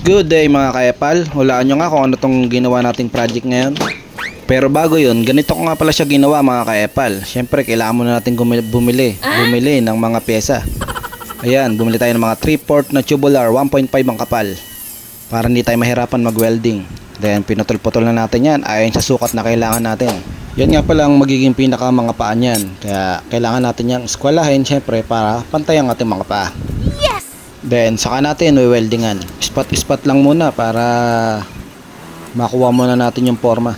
Good day mga kaepal. Hulaan nyo nga kung ano tong ginawa nating project ngayon. Pero bago yun, ganito ko nga pala siya ginawa mga kaepal. Siyempre, kailangan muna natin bumili. Bumili ng mga pyesa. Ayan, bumili tayo ng mga 3-port na tubular, 1.5 ang kapal. Para hindi tayo mahirapan mag-welding. Then, pinutol-putol na natin yan ayon sa sukat na kailangan natin. Yan nga pala ang magiging pinaka mga paa niyan. Kaya, kailangan natin yang eskwelahin syempre para pantay ang ating mga paa. Then, saka natin weldingan. Spot-spot lang muna para makuha muna natin yung forma.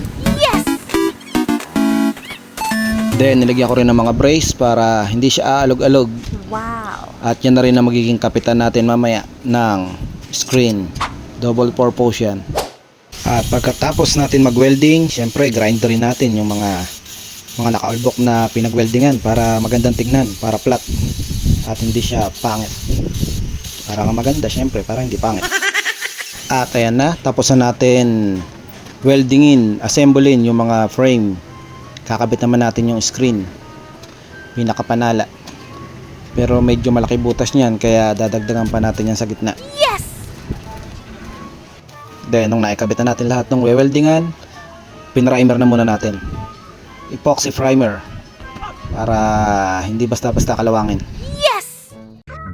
Then, nilagyan ko rin ng mga brace para hindi siya aalog-alog. Wow. At yan na rin ang magiging kapitan natin mamaya ng screen. Double purpose yan. At pagkatapos natin mag-welding, syempre grind rin natin yung mga mga naka-albok na pinag-weldingan para magandang tignan, para flat. At hindi siya pangit. Para nga maganda, syempre, para hindi pangit. At ayan na, tapos na natin weldingin, assemblein yung mga frame. Kakabit naman natin yung screen. Pinakapanala. Pero medyo malaki butas niyan, kaya dadagdagan pa natin yan sa gitna. Yes! Then, nung naikabit na natin lahat ng weldingan, pinrimer na muna natin. Epoxy primer. Para hindi basta-basta kalawangin. Yes!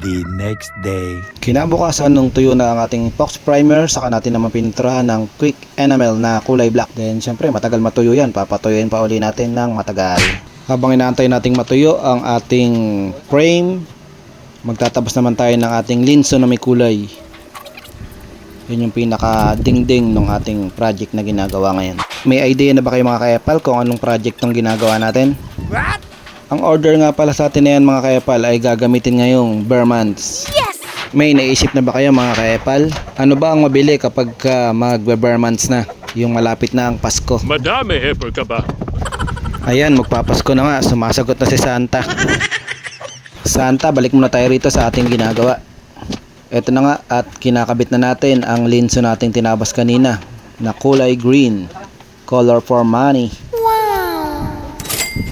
The next day. Kinabukasan nung tuyo na ang ating epoxy primer, saka natin naman pininturahan ng quick enamel na kulay black. Then, syempre, matagal matuyo yan. Papatuyuin pa uli natin ng matagal. Habang inaantay nating matuyo ang ating frame, magtatapos naman tayo ng ating linso na may kulay. Yun yung pinaka dingding ng ating project na ginagawa ngayon. May idea na ba kayo mga kaepal kung anong project tong ginagawa natin? What? Ang order nga pala sa atin na yan mga kaepal ay gagamitin ngayong Bermans. Yes! May naisip na ba kayo mga kaepal? Ano ba ang mabili kapag ka mag-Bermans na? Yung malapit na ang Pasko. Madami heifer ka ba? Ayan, magpapasko na nga. Sumasagot na si Santa. Santa, balik muna tayo rito sa ating ginagawa. Ito na nga at kinakabit na natin ang linso nating tinabas kanina na kulay green. Color for money.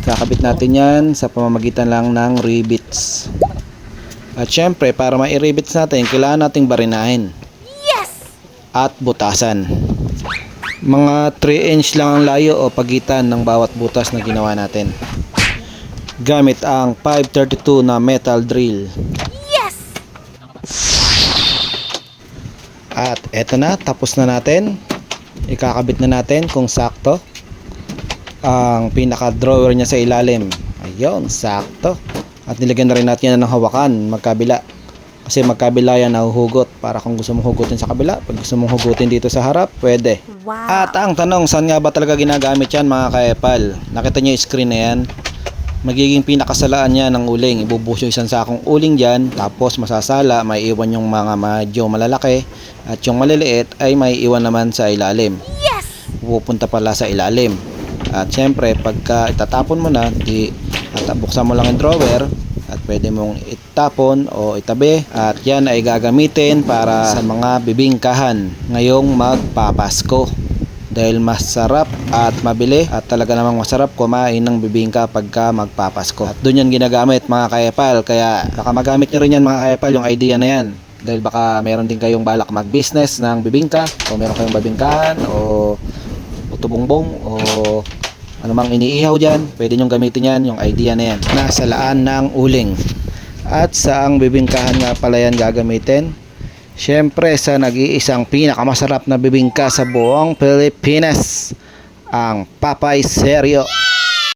Kakabit natin yan sa pamamagitan lang ng rivets. At syempre, para ma-rivets natin, kailangan nating barinahin Yes! at butasan. Mga 3 inch lang ang layo o pagitan ng bawat butas na ginawa natin. Gamit ang 532 na metal drill. Yes! At eto na, tapos na natin. Ikakabit na natin kung sakto. Ang pinaka-drawer niya sa ilalim. Ayun, sakto. At nilagyan na rin natin yan ng hawakan, magkabila. Kasi magkabila yan nahuhugot. Para kung gusto mong hugutin sa kabila, pag gusto mong hugutin dito sa harap, pwede. Wow! At ang tanong, saan nga ba talaga ginagamit yan mga kaepal? Nakita nyo yung screen na yan? Magiging pinakasalaan niya ng uling. Ibubuhos yung isang sakong uling dyan, tapos masasala, may iwan yung mga medyo malalaki, at yung maliliit ay may iwan naman sa ilalim. Yes! Pupunta pala sa ilalim. At syempre, pagka itatapon mo na, di, at buksan mo lang yung drawer, at pwede mong itapon o itabi. At yan ay gagamitin para sa mga bibingkahan ngayong magpapasko. Dahil masarap at mabili at talaga namang masarap kumain ng bibingka pagka magpapasko. At doon yan ginagamit mga kayapal. Kaya baka magamit nyo rin yan mga kayapal yung idea na yan. Dahil baka meron din kayong balak mag business ng bibingka. O meron kayong babingkahan o utubongbong o ano mang iniihaw dyan, pwede nyong gamitin yan, yung idea na yan. Nasa laan ng uling. At saang bibingkahan nga pala yan gagamitin? Siyempre sa nag-iisang pinakamasarap na bibingka sa buong Pilipinas, ang Papay Seryo.